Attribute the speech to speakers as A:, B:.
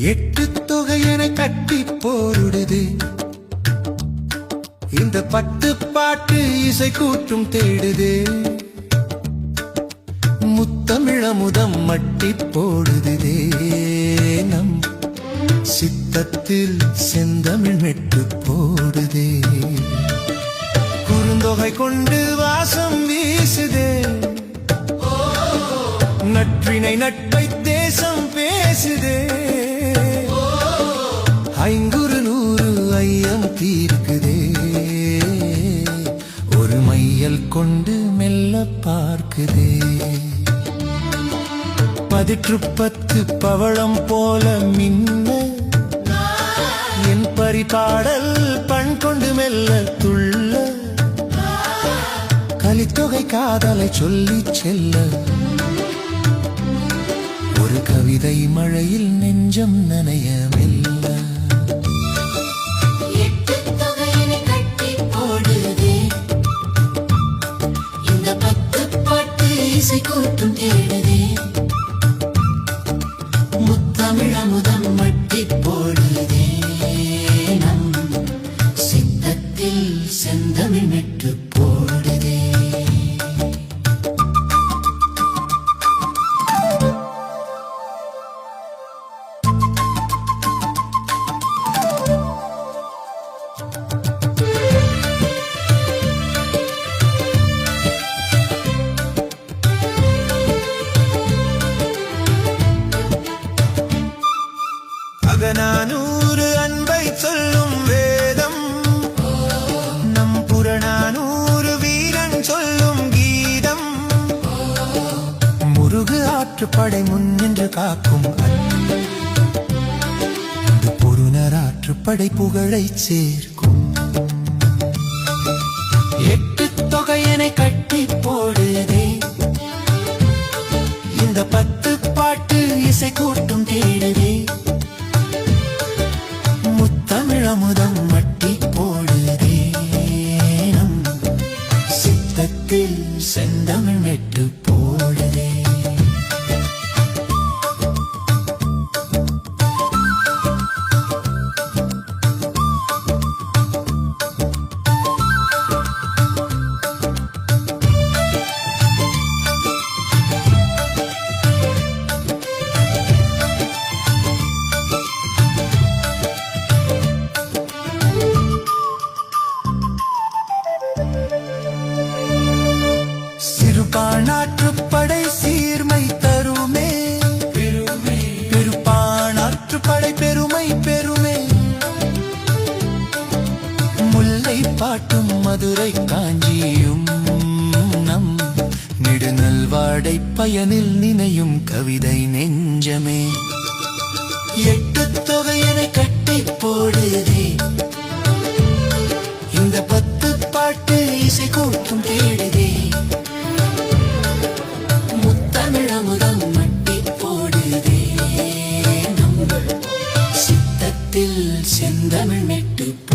A: எட்டு தொகையனை கட்டி போருடுது. இந்த பத்து பாட்டு இசை கூற்றும் தேடுது. முத்தமிழமுதம் மட்டி போடுதே நம் சித்தத்தில் செந்தமிழ் மெட்டு போடுதே. குறுந்தொகை கொண்டு வாசம் வீசுதே. நட்பினை நட்பை தேசம் பேசுதே. ஐயம் தீர்க்குதே. ஒரு மையல் கொண்டு மெல்ல பார்க்குதே. பதிற்று பத்து பவளம் போல மின்ன. என் பரிபாடல் பண் கொண்டு மெல்ல துள்ள. கலித்தொகை காதலை சொல்லி செல்ல. ஒரு கவிதை மழையில் நெஞ்சம் நனைய மெல்ல.
B: பாட்டு இசை
A: அகநானூறு அன்பை சொல்லும் வேதம் நம் புறநானூறு வீரன் சொல்லும் கீதம் முருகு ஆற்றுப்படை முன்னின்று காக்கும் அன்பு. பொருணர் ஆற்றுப்படை புகழைச் சேர் முத்தமிழமுதம் மட்டி போடுதே சித்தத்தில் செந்தமிழ் மெட்டு சிறுபானாற்றுப்படை சீர்மை தருமே. பெருமை பெருமை பெருமே முல்லை பாட்டும் மதுரை காஞ்சியும் நம் நெடுநல்வாடை பயனில் நினையும் கவிதை நெஞ்சமே. எட்டு தொகையனை கட்டி போடுதே.
B: தமிழ் சித்தத்தில்